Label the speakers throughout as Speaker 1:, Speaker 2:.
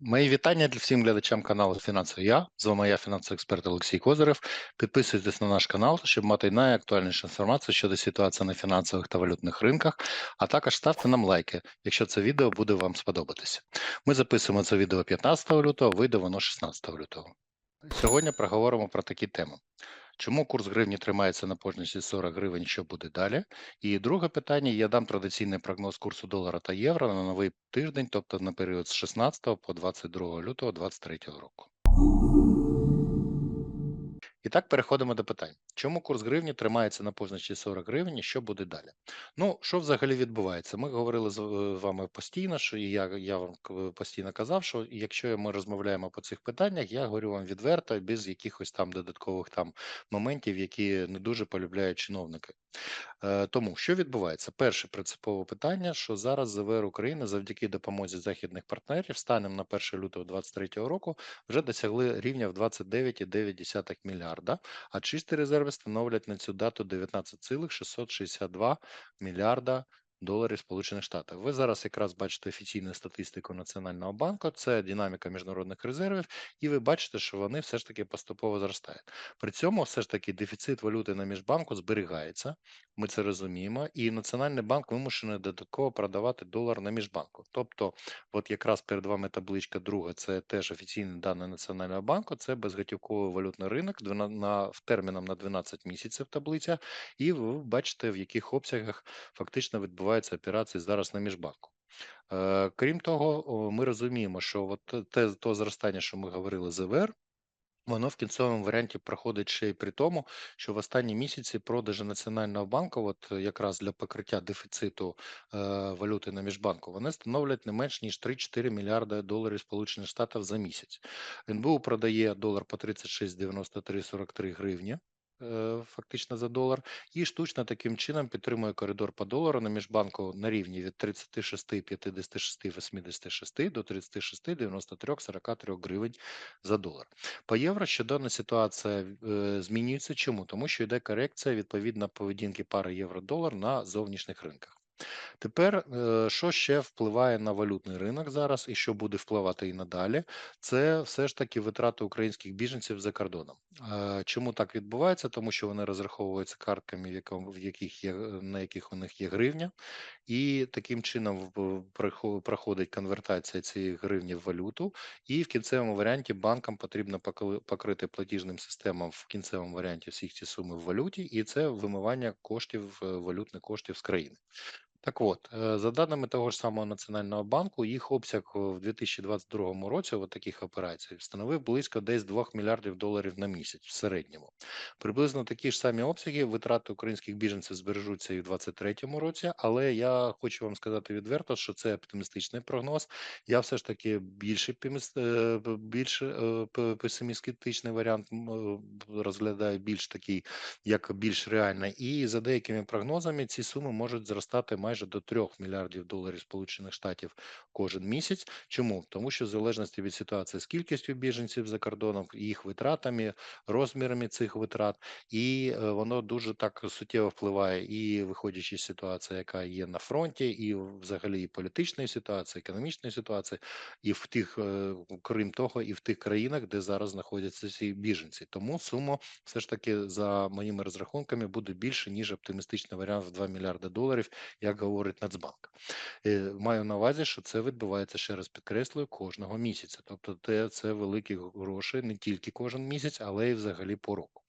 Speaker 1: Мої вітання для всім глядачам каналу Фінансовий Я. З вами я, фінансовий експерт Олексій Козирев. Підписуйтесь на наш канал, щоб мати найактуальнішу інформацію щодо ситуації на фінансових та валютних ринках, а також ставте нам лайки, якщо це відео буде вам сподобатися. Ми записуємо це відео 15 лютого, вийде воно 16 лютого. Сьогодні проговоримо про такі теми. Чому курс гривні тримається на позначці 40 гривень, що буде далі? І друге питання: я дам традиційний прогноз курсу долара та євро на новий тиждень, тобто на період з 16 по 22 лютого 2023 року. І так переходимо до питань. Чому курс гривні тримається на позначці 40 гривень що буде далі? Ну, що взагалі відбувається? Ми говорили з е, вами постійно, що і я, я вам постійно казав, що якщо ми розмовляємо по цих питаннях, я говорю вам відверто, без якихось там додаткових там моментів, які не дуже полюбляють чиновники. Е, Тому що відбувається? Перше принципове питання, що зараз ЗВР України завдяки допомозі західних партнерів станом на 1 лютого 2023 року вже досягли рівня в 29,9 мільярда, а чисті резерви становлять на цю дату 19,662 мільярда доларів Сполучених Штатів. Ви зараз якраз бачите офіційну статистику Національного банку, це динаміка міжнародних резервів, і ви бачите, що вони все ж таки поступово зростають. При цьому все ж таки дефіцит валюти на міжбанку зберігається. Ми це розуміємо, і Національний банк вимушений додатково продавати долар на міжбанку. Тобто, от якраз перед вами табличка друга, це теж офіційні дані Національного банку. Це безготівковий валютний ринок на терміном на 12 місяців таблиця, і ви бачите, в яких обсягах фактично відбуваються операції зараз на міжбанку. Е, Крім того, ми розуміємо, що от те то зростання, що ми говорили з ЕВР, Воно в кінцевому варіанті проходить ще й при тому, що в останні місяці продажі Національного банку, от якраз для покриття дефіциту е, валюти на міжбанку, вони становлять не менш ніж 3-4 мільярди доларів Сполучених Штатів за місяць. НБУ продає долар по 36,93-43 гривні. Е, Фактично за долар, і штучно таким чином підтримує коридор по долару на міжбанку на рівні від 36, 56, 86 до 36, 93, 43 гривень за долар. По євро щоденна ситуація е, змінюється. Чому? Тому що йде корекція відповідно поведінки пари євро-долар на зовнішніх ринках. Тепер, е, що ще впливає на валютний ринок зараз і що буде впливати і надалі, це все ж таки витрати українських біженців за кордоном. Е, Чому так відбувається? Тому що вони розраховуються картками, в яких є, на яких у них є гривня, і таким чином проходить конвертація цієї гривні в валюту, і в кінцевому варіанті банкам потрібно покрити платіжним системам в кінцевому варіанті всіх ці суми в валюті, і це вимивання коштів, е, валютних коштів з країни. Так от, е, за даними того ж самого Національного банку, їх обсяг е, в 2022 році от таких операцій становив близько десь 2 мільярдів доларів на місяць в середньому. Приблизно такі ж самі обсяги витрати українських біженців збережуться і в 2023 році, але я хочу вам сказати відверто, що це оптимістичний прогноз. Я все ж таки пеміс- е, більш песимістичний варіант розглядаю більш такий, як більш реальний. І за деякими прогнозами ці суми можуть зростати майже до 3 мільярдів доларів Сполучених Штатів кожен місяць. Чому? Тому що в залежності від ситуації з кількістю біженців за кордоном, їх витратами, розмірами цих витрат, і е, воно дуже так суттєво впливає, і виходячи з ситуації, яка є на фронті, і взагалі і політичної ситуації, економічної ситуації, і в тих, е, крім того, і в тих країнах, де зараз знаходяться ці біженці. Тому сума все ж таки за моїми розрахунками буде більше ніж оптимістичний варіант в 2 мільярди доларів, як говорить Нацбанк. Е, Маю на увазі, що це відбувається ще раз підкреслюю кожного місяця. Тобто, це, це великі гроші не тільки кожен місяць, але й взагалі по року.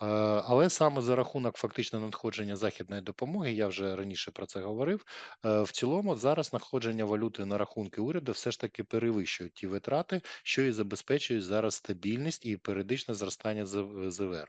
Speaker 1: Е, Але саме за рахунок фактично надходження західної допомоги, я вже раніше про це говорив. е, В цілому зараз надходження валюти на рахунки уряду все ж таки перевищують ті витрати, що і забезпечують зараз стабільність і періодичне зростання З- ЗВР.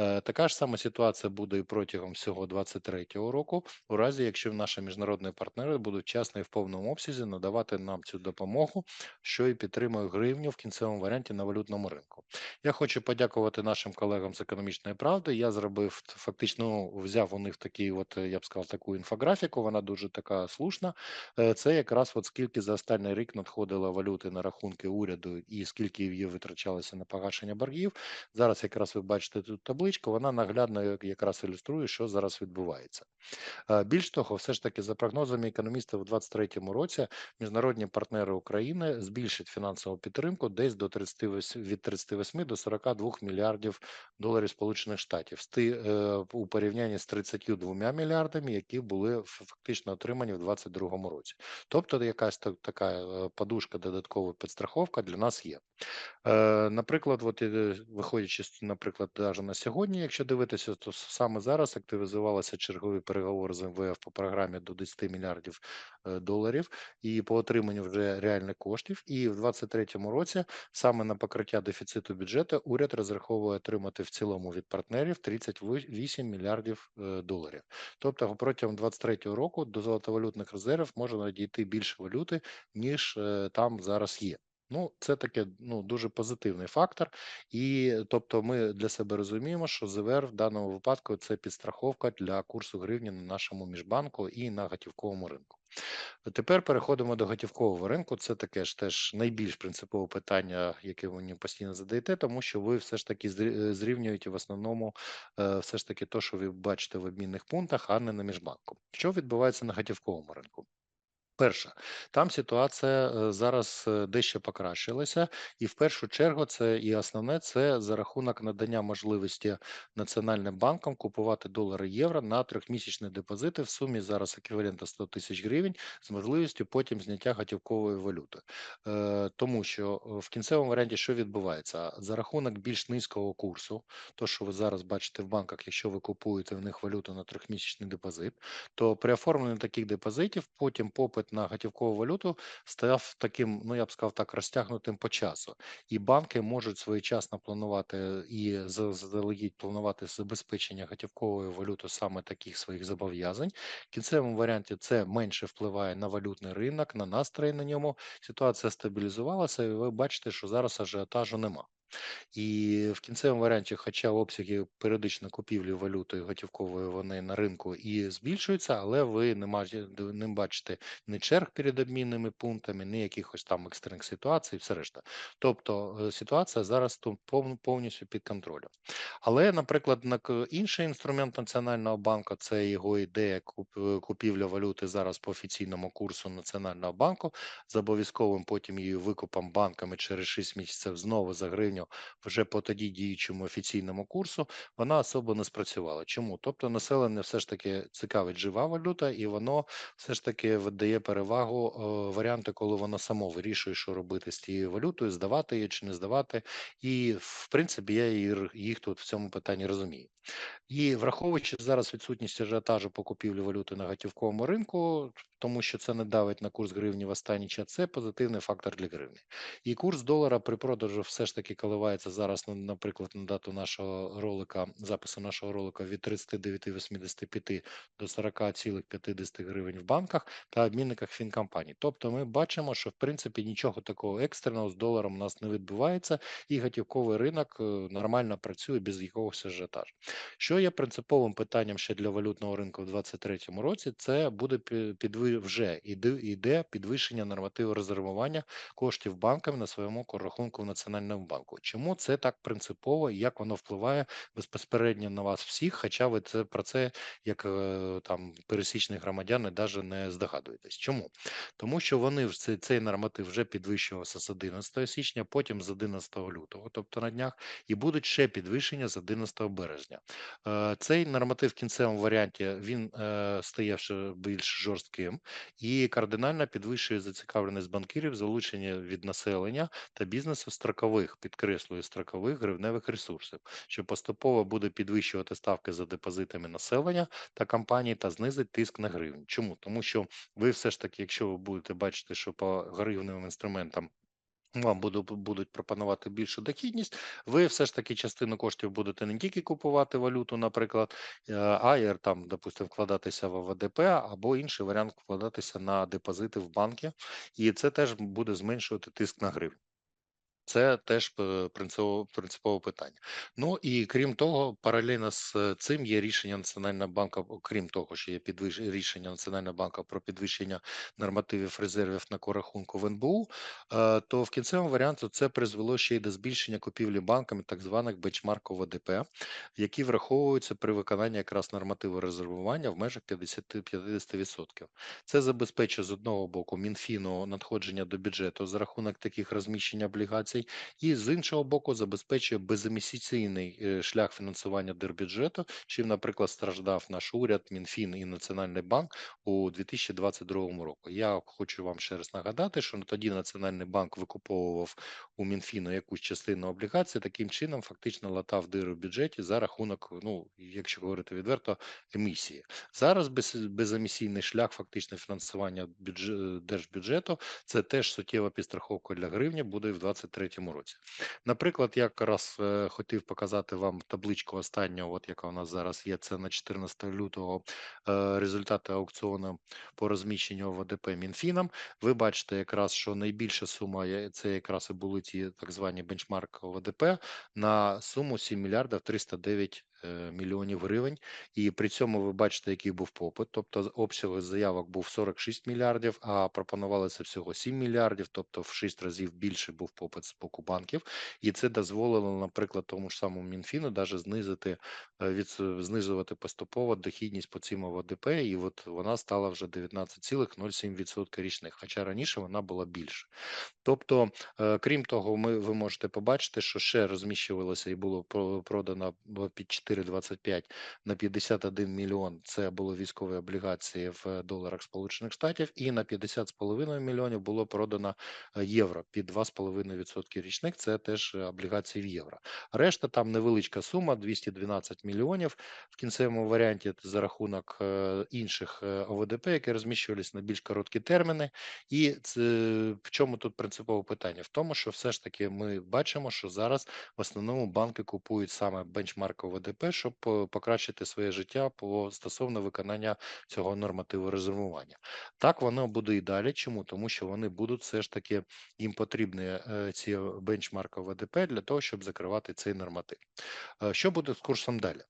Speaker 1: Е, Така ж сама ситуація буде і протягом всього 2023 року, у разі якщо наші міжнародні партнери будуть вчасно і в повному обсязі надавати нам цю допомогу, що і підтримує гривню в кінцевому варіанті на валютному ринку. Я хочу подякувати нашим колегам з економічної економічної правди. Я зробив фактично ну, взяв у них такий, от е, я б сказав, таку інфографіку. Вона дуже така слушна. Е, Це якраз от скільки за останній рік надходило валюти на рахунки уряду і скільки її витрачалося на погашення боргів. Зараз якраз ви бачите тут табличку. Вона наглядно якраз ілюструє, що зараз відбувається. Е, Більш того, все ж таки, за прогнозами економістів, у 2023 році міжнародні партнери України збільшать фінансову підтримку десь до 38, від 38 до 42 мільярдів доларів Сполучених Штатів е, у порівнянні з 32 мільярдами, які були фактично отримані в 2022 році. Тобто, якась та- така е, подушка, додаткова підстраховка для нас є. Е, Наприклад, от, е, виходячи наприклад, даже на сьогодні, якщо дивитися, то саме зараз активізувалися чергові переговори з МВФ по програмі до 10 мільярдів доларів і по отриманню вже реальних коштів. І в 2023 році саме на покриття дефіциту бюджету уряд розраховує отримати в цілому від партнерів 38 мільярдів е, доларів. Тобто протягом 2023 року до золотовалютних резервів може надійти більше валюти, ніж е, там зараз є. Ну, це таке ну дуже позитивний фактор, і тобто, ми для себе розуміємо, що ЗВР в даному випадку це підстраховка для курсу гривні на нашому міжбанку і на готівковому ринку. Тепер переходимо до готівкового ринку. Це таке ж теж найбільш принципове питання, яке ви мені постійно задаєте, тому що ви все ж таки зрівнюєте в основному е, все ж таки то, що ви бачите в обмінних пунктах, а не на міжбанку. Що відбувається на готівковому ринку? Перше, там ситуація е, зараз е, дещо покращилася, і в першу чергу це і основне це за рахунок надання можливості Національним банкам купувати долари євро на трьохмісячні депозити в сумі зараз еквівалента 100 тисяч гривень з можливістю потім зняття готівкової валюти. Е, Тому що в кінцевому варіанті що відбувається? За рахунок більш низького курсу, то що ви зараз бачите в банках, якщо ви купуєте в них валюту на трьохмісячний депозит, то при оформленні таких депозитів потім попит на готівкову валюту став таким, ну я б сказав так, розтягнутим по часу, і банки можуть своєчасно планувати і заздалегідь планувати забезпечення готівкової валюти саме таких своїх зобов'язань. В кінцевому варіанті це менше впливає на валютний ринок, на настрої на ньому. Ситуація стабілізувалася, і ви бачите, що зараз ажіотажу нема. І в кінцевому варіанті, хоча обсяги періодично купівлі валютою готівкової вони на ринку і збільшуються, але ви не мажі- не бачите ні черг перед обмінними пунктами, ні якихось там екстрених ситуацій, все решта. Тобто е, ситуація зараз тут повністю під контролем. Але, наприклад, на інший інструмент Національного банку це його ідея е, купівля валюти зараз по офіційному курсу Національного банку з обов'язковим потім її викупом банками через 6 місяців знову за гривню вже по тоді діючому офіційному курсу, вона особо не спрацювала. Чому? Тобто населення все ж таки цікавить жива валюта, і воно все ж таки видає перевагу е, варіанти, коли воно само вирішує, що робити з тією валютою, здавати її чи не здавати. І в принципі я їх тут в цьому питанні розумію. І враховуючи зараз відсутність ажіотажу по купівлі валюти на готівковому ринку, тому що це не давить на курс гривні в останній час, це позитивний фактор для гривні. І курс долара при продажу все ж таки коливається зараз, ну, наприклад, на дату нашого ролика, запису нашого ролика від 39,85 до 40,50 гривень в банках та обмінниках фінкомпаній. Тобто ми бачимо, що в принципі нічого такого екстреного з доларом у нас не відбувається, і готівковий ринок е, нормально працює без якогось ажіотажу. Що є принциповим питанням ще для валютного ринку в 2023 році? Це буде пі- підви вже іде, підвищення нормативу резервування коштів банками на своєму рахунку в Національному банку. Чому це так принципово і як воно впливає безпосередньо на вас всіх? Хоча ви це про це як е, там пересічні громадяни навіть не здогадуєтесь. Чому? Тому що вони в цей, цей норматив вже підвищувався з 11 січня, потім з 11 лютого, тобто на днях, і будуть ще підвищення з 11 березня. Е, Цей норматив в кінцевому варіанті він е, стає ще більш жорстким і кардинально підвищує зацікавленість банкірів залучення від населення та бізнесу строкових, підкреслюю, строкових гривневих ресурсів, що поступово буде підвищувати ставки за депозитами населення та компаній та знизить тиск на гривню. Чому? Тому що ви все ж таки, якщо ви будете бачити, що по гривневим інструментам вам буду будуть пропонувати більшу дохідність, ви все ж таки частину коштів будете не тільки купувати валюту, наприклад, е, а там, допустимо, вкладатися в ВДП або інший варіант вкладатися на депозити в банки, і це теж буде зменшувати тиск на гривню. Це теж принципове питання. Ну і крім того, паралельно з цим є рішення Національного банку, окрім того, що є підвищ рішення Національного банку про підвищення нормативів резервів на корахунку в НБУ, е, то в кінцевому варіанті це призвело ще й до збільшення купівлі банками так званих бенчмарк ОВДП, які враховуються при виконанні якраз нормативу резервування в межах 50-50%. Це забезпечує з одного боку Мінфіну надходження до бюджету за рахунок таких розміщень облігацій, і з іншого боку забезпечує беземісійний е, шлях фінансування держбюджету, чим, наприклад, страждав наш уряд, Мінфін і Національний банк у 2022 року. Я хочу вам ще раз нагадати, що тоді Національний банк викуповував у Мінфіну якусь частину облігацій, таким чином фактично латав дири в бюджеті за рахунок, ну якщо говорити відверто, емісії. Зараз без, беземісійний шлях фактично фінансування бюджет, держбюджету це теж суттєва підстраховка для гривні буде в 2023 році. Наприклад, я якраз е, хотів показати вам табличку останнього, от яка у нас зараз є. Це на 14 лютого е, результати аукціону по розміщенню ВДП Мінфіном. Ви бачите, якраз що найбільша сума це якраз і були ті так звані бенчмарк ОВДП на суму 7 мільярдів 309 е, Е, мільйонів гривень, і при цьому ви бачите, який був попит. Тобто, обсяг заявок був 46 мільярдів, а пропонували всього 7 мільярдів, тобто в 6 разів більше був попит з боку банків, і це дозволило, наприклад, тому ж самому мінфіну навіть знизити е, від е, знизувати поступово дохідність по цим ОВДП, і от вона стала вже 19,07% річних, хоча раніше вона була більше. Тобто, крім того, ми ви можете побачити, що ще розміщувалося і було продано під 4 24,25 на 51 мільйон. Це було військові облігації в е, доларах Сполучених Штатів, і на 50,5 мільйонів було продано е, євро під 2,5% річних. Це теж е, облігації в євро. Решта там невеличка сума 212 мільйонів в кінцевому варіанті за рахунок інших ОВДП, які розміщувалися на більш короткі терміни. І це в чому тут принципове питання? В тому, що все ж таки ми бачимо, що зараз в основному банки купують саме бенчмарк ОВДП щоб е, покращити своє життя по стосовно виконання цього нормативу резервування. Так воно буде і далі. Чому? Тому що вони будуть все ж таки їм потрібні е, ці бенчмарк ОВДП для того, щоб закривати цей норматив. Е, Що буде з курсом далі?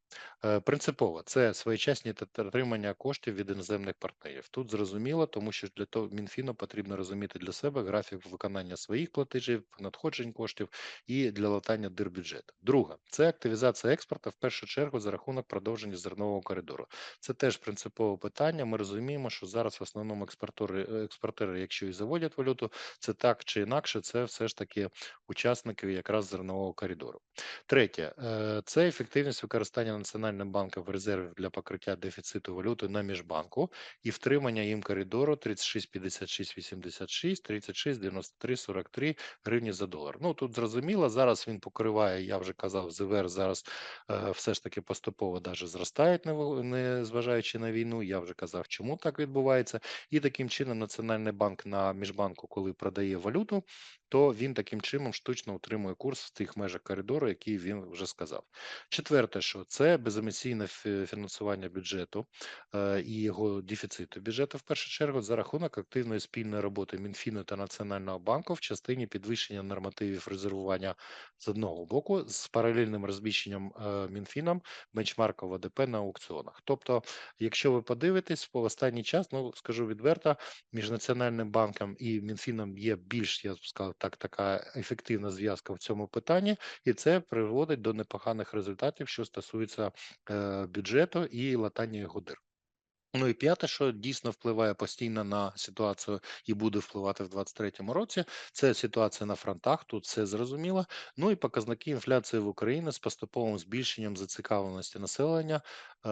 Speaker 1: Е, Принципово це своєчасні отримання коштів від іноземних партнерів. Тут зрозуміло, тому що для того Мінфіну потрібно розуміти для себе графік виконання своїх платежів, надходжень коштів і для латання дир бюджету. Друге, це активізація експорту в першу чергу за рахунок продовження зернового коридору. Це теж принципове питання. Ми розуміємо, що зараз в основному експортери, експортери, якщо і заводять валюту, це так чи інакше, це все ж таки учасники якраз зернового коридору. Третє е, це ефективність використання Національним банком резервів для покриття дефіциту валюти на міжбанку і втримання їм коридору 36,56,86, 36,93,43 гривні за долар. Ну тут зрозуміло, зараз він покриває, я вже казав, ЗВР зараз е, все ж таки поступово даже зростають, не, зважаючи на війну. Я вже казав, чому так відбувається. І таким чином Національний банк на міжбанку, коли продає валюту, то він таким чином штучно утримує курс в тих межах коридору, який він вже сказав. Четверте, що це беземісійне фінансування бюджету е, і його дефіциту бюджету в першу чергу за рахунок активної спільної роботи Мінфіну та Національного банку в частині підвищення нормативів резервування з одного боку з паралельним розміщенням е, Мінфіном бенчмарку ВДП на аукціонах. Тобто, якщо ви подивитесь по останній час, ну скажу відверто, між Національним банком і Мінфіном є більш, я б сказав, так, така ефективна зв'язка в цьому питанні, і це приводить до непоганих результатів, що стосується е, бюджету і латання його дир. Ну і п'яте, що дійсно впливає постійно на ситуацію і буде впливати в 2023 році, це ситуація на фронтах. Тут все зрозуміло. Ну і показники інфляції в Україні з поступовим збільшенням зацікавленості населення е,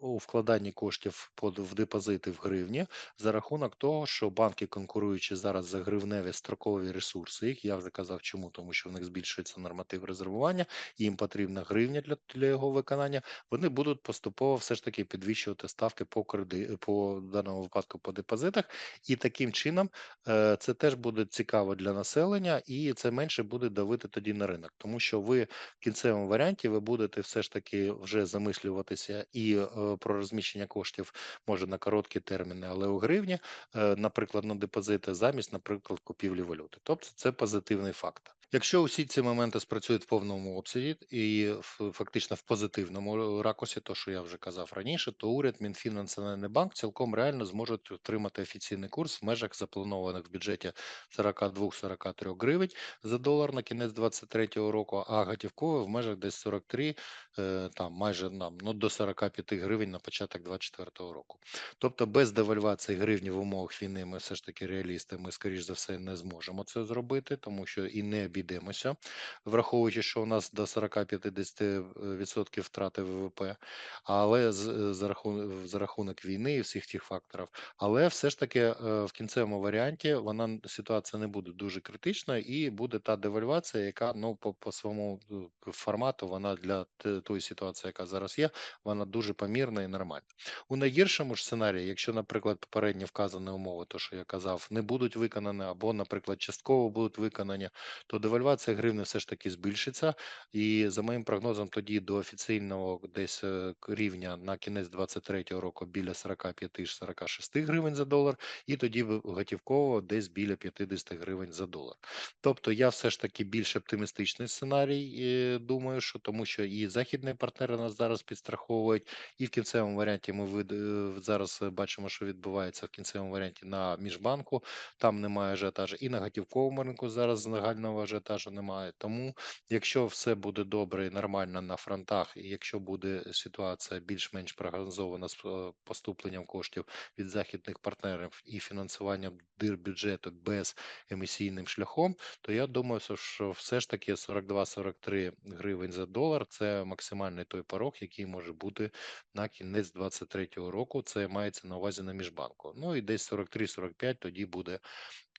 Speaker 1: у вкладанні коштів в депозити в гривні за рахунок того, що банки, конкуруючи зараз за гривневі строкові ресурси, їх я вже казав, чому тому, що в них збільшується норматив резервування, їм потрібна гривня для, для його виконання. Вони будуть поступово все ж таки підвищувати ставки по креди по даному випадку по депозитах, і таким чином е, це теж буде цікаво для населення, і це менше буде давити тоді на ринок, тому що ви в кінцевому варіанті ви будете все ж таки вже замислюватися і е, про розміщення коштів може на короткі терміни, але у гривні, е, наприклад, на депозити замість, наприклад, купівлі валюти. Тобто це позитивний фактор. Якщо усі ці моменти спрацюють в повному обсязі і фактично в позитивному ракурсі, то що я вже казав раніше, то уряд, Мінфін, Національний банк цілком реально зможуть отримати офіційний курс в межах запланованих в бюджеті 42-43 гривень за долар на кінець 2023 року, а готівково в межах десь 43, е, там майже нам ну, до 45 гривень на початок 2024 року. Тобто без девальвації гривні в умовах війни ми все ж таки реалісти, ми скоріш за все не зможемо це зробити, тому що і не обійдемося, враховуючи, що у нас до 40-50% втрати ВВП, але з за рахунок за рахунок війни і всіх тих факторів. Але все ж таки е, в кінцевому варіанті вона ситуація не буде дуже критична і буде та девальвація, яка ну по, по своєму е, формату вона для тої ситуації, яка зараз є, вона дуже помірна і нормальна. У найгіршому ж сценарії, якщо, наприклад, попередні вказані умови, то що я казав, не будуть виконані, або, наприклад, частково будуть виконані, то девальвація гривни все ж таки збільшиться. І за моїм прогнозом, тоді до офіційного десь е, рівня на кінець 23-го року біля 45-46 гривень за долар, і тоді готівково десь біля 50 гривень за долар. Тобто я все ж таки більш оптимістичний сценарій, е, думаю, що тому що і західні партнери нас зараз підстраховують. І в кінцевому варіанті ми вид- е, зараз бачимо, що відбувається в кінцевому варіанті на міжбанку. Там немає ажіотажу. І на готівковому ринку зараз загального ажіотажу немає. Тому, якщо все буде добре і нормально на фронтах, і якщо буде ситуація більш-менш прогнозована з е, поступленням коштів від західних партнерів і фінансуванням дир бюджету без емісійним шляхом, то я думаю, що все ж таки 42-43 гривень за долар це максимальний той порог, який може бути на кінець 23-го року. Це мається на увазі на міжбанку. Ну і десь 43-45 тоді буде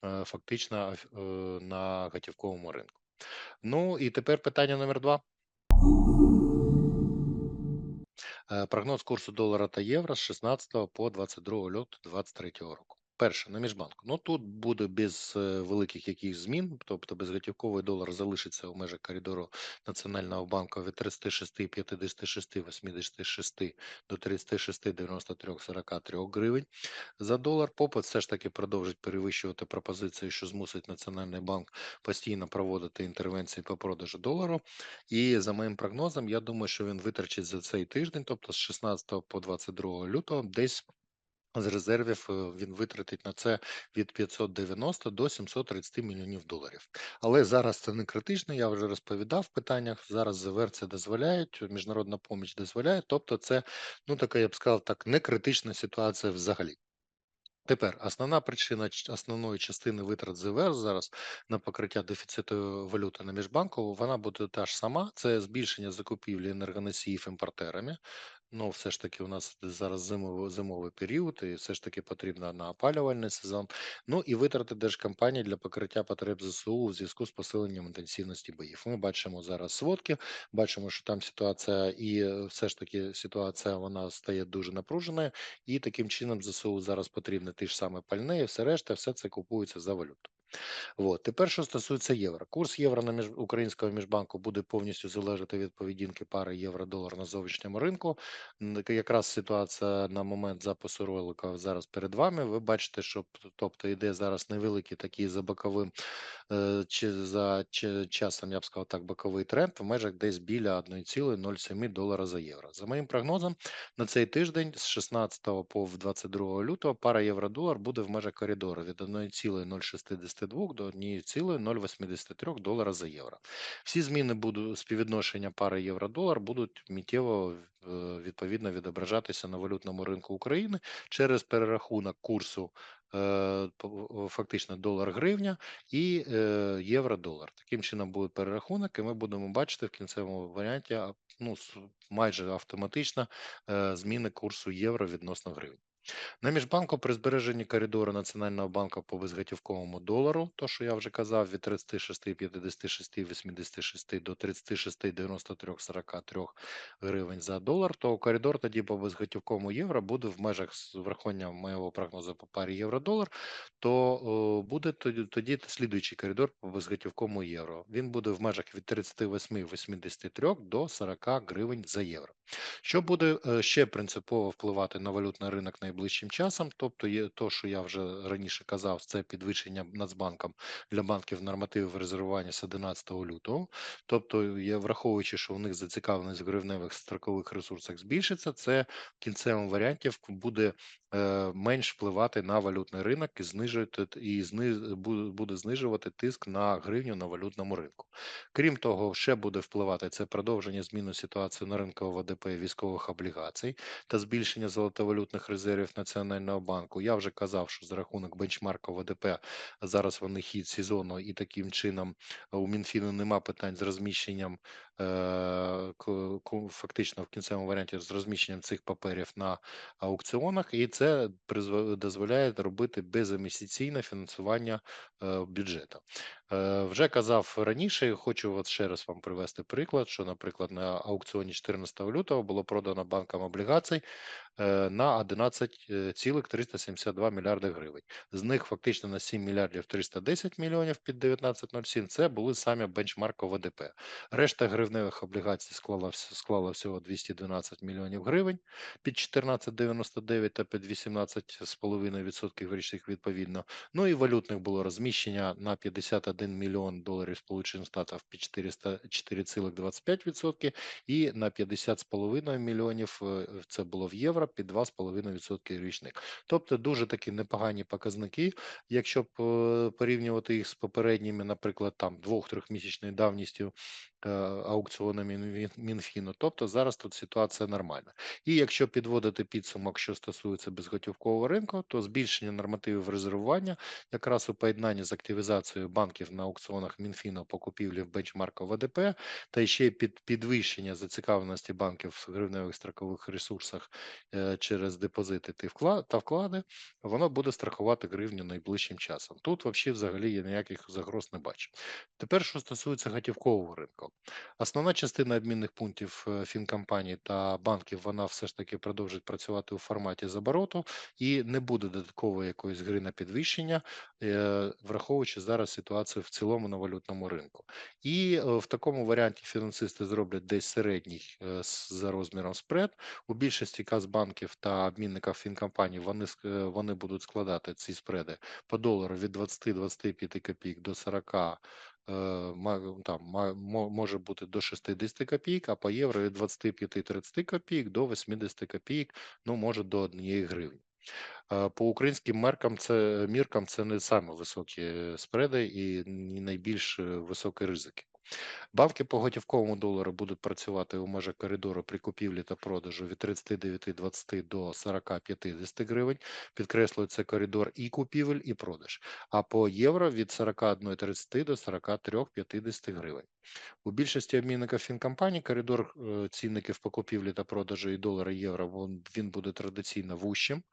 Speaker 1: фактично е, на готівковому ринку. Ну і тепер питання номер два. Е, Прогноз курсу долара та євро з 16 по 22 лютого 2023 року. Перше на міжбанку. Ну тут буде без е, великих якихось змін, тобто безготівковий долар залишиться у межах коридору Національного банку від 36, 56, 86 до 36, 93, 43 гривень за долар. Попит все ж таки продовжить перевищувати пропозиції, що змусить Національний банк постійно проводити інтервенції по продажу долару. І за моїм прогнозом, я думаю, що він витрачить за цей тиждень, тобто з 16 по 22 лютого, десь з резервів е, він витратить на це від 590 до 730 мільйонів доларів. Але зараз це не критично. Я вже розповідав в питаннях. Зараз ЗВР це дозволяють, міжнародна поміч дозволяє. Тобто, це ну така, я б сказав, так не критична ситуація взагалі. Тепер основна причина основної частини витрат ЗВР зараз на покриття дефіциту валюти на міжбанку, вона буде та ж сама. Це збільшення закупівлі енергоносіїв імпортерами. Ну, все ж таки, у нас зараз зимовий, зимовий період, і все ж таки потрібно на опалювальний сезон. Ну і витрати держкомпанії для покриття потреб ЗСУ у зв'язку з посиленням інтенсивності боїв. Ми бачимо зараз сводки, бачимо, що там ситуація, і е, все ж таки ситуація вона стає дуже напруженою. І таким чином ЗСУ зараз потрібно ті ж саме пальне, і все решта, все це купується за валюту. От. Тепер, що стосується євро, курс євро на між... українського міжбанку буде повністю залежати від поведінки пари євро-долар на зовнішньому ринку. Якраз ситуація на момент запису ролика зараз перед вами. Ви бачите, що тобто йде зараз невеликий такий за боковим е, чи за чи- часом, я б сказав так, боковий тренд в межах десь біля 1,07 долара за євро. За моїм прогнозом, на цей тиждень з 16 по 22 лютого пара євро-долар буде в межах коридору від 1,062 до 1,083 долара за євро. Всі зміни будуть співвідношення пари євро-долар будуть миттєво е, відповідно відображатися на валютному ринку України через перерахунок курсу е, фактично долар-гривня і е, євро-долар. Таким чином буде перерахунок, і ми будемо бачити в кінцевому варіанті ну, майже автоматично зміни курсу євро відносно гривні. На міжбанку при збереженні коридору Національного банку по безготівковому долару, то що я вже казав, від 36, 56, 86 до 36, 93, 43 гривень за долар, то коридор тоді по безготівковому євро буде в межах з врахуванням моєго прогнозу по парі євро-долар, то буде тоді, тоді слідуючий коридор по безготівковому євро. Він буде в межах від 38,83 до 40 гривень за євро. Що буде е, ще принципово впливати на валютний ринок найближчим найближчим часом. Тобто, є то, що я вже раніше казав, це підвищення Нацбанком для банків нормативів резервування з 11 лютого. Тобто, є, враховуючи, що у них зацікавленість в гривневих строкових ресурсах збільшиться, це в кінцевому варіанті буде менш впливати на валютний ринок і знижувати і зни, бу- буде знижувати тиск на гривню на валютному ринку. Крім того, ще буде впливати це продовження зміни ситуації на ринку ОВДП і військових облігацій та збільшення золотовалютних резервів Національного банку. Я вже казав, що за рахунок бенчмарку ВДП зараз вони хід сезону, і таким чином у Мінфіну нема питань з розміщенням е, фактично в кінцевому варіанті з розміщенням цих паперів на аукціонах, і це дозволяє робити беземісяційне фінансування е, бюджету. Е, Вже казав раніше, хочу от ще раз вам привести приклад, що, наприклад, на аукціоні 14 лютого було продано банкам облігацій е, на 11,372 мільярди гривень. З них фактично на 7 мільярдів 310 мільйонів під 19,07 це були самі бенчмарку ВДП. Решта гривневих облігацій склала, склала всього 212 мільйонів гривень під 14,99 та під 18,5% річних відповідно. Ну і валютних було розміщення на 51 мільйон доларів Сполучених Штатів під 400 4,25% і на 50,5 мільйонів це було в євро під 2,5% річних. Тобто дуже такі непогані показники. Якщо е, порівнювати їх з попередніми, наприклад, там двох-трьохмісячною давністю аукціонами Мінфіну, тобто зараз тут ситуація нормальна. І якщо підводити підсумок, що стосується безготівкового ринку, то збільшення нормативів резервування якраз у поєднанні з активізацією банків на аукціонах Мінфіну по купівлі в бенчмарку ВДП, та ще під підвищення зацікавленості банків в гривневих строкових ресурсах е, через депозити та вклади, воно буде страхувати гривню найближчим часом. Тут взагалі я ніяких загроз не бачу. Тепер, що стосується готівкового ринку, основна частина обмінних пунктів е, фінкомпаній та банків, вона все ж таки продовжить працювати у форматі з обороту і не буде додаткової якоїсь гри на підвищення, е, враховуючи зараз ситуацію в цілому на валютному ринку. І е, в такому варіанті фінансисти зроблять десь середній за розміром спред. У більшості казбанків та обмінників фінкомпаній вони вони будуть складати ці спреди по долару від 20-25 копійок до 40 е, ма- там ма- мо- може бути до 60 копійок, а по євро від 25-30 копійок до 80 копійок, ну може до 1 гривні. По українським меркам це міркам це не саме високі спреди і найбільш високі ризики. Банки по готівковому долару будуть працювати у межах коридору при купівлі та продажу від 39,20 до 40,50 гривень. Підкреслюю, це коридор і купівель, і продаж. А по євро від 41,30 до 43,50 гривень. У більшості обмінників фінкомпаній коридор е, цінників по купівлі та продажу і долара і євро він буде традиційно вущим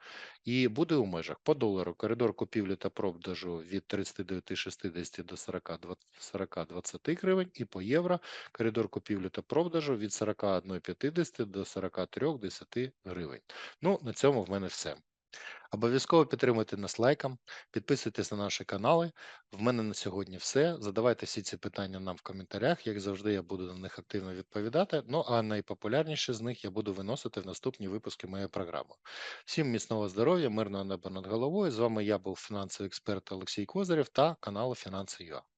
Speaker 1: і буде у межах по долару коридор купівлі та продажу від 39,60 до 40,20 40,20 гривень і по євро коридор купівлі та продажу від 41,50 до 43,10 гривень. Ну, на цьому в мене все. Обов'язково підтримуйте нас лайком, підписуйтесь на наші канали. В мене на сьогодні все. Задавайте всі ці питання нам в коментарях. Як завжди, я буду на них активно відповідати. Ну а найпопулярніші з них я буду виносити в наступні випуски моєї програми. Всім міцного здоров'я, мирного неба над головою. З вами я був фінансовий експерт Олексій Козирєв та каналу Фінанси.ua.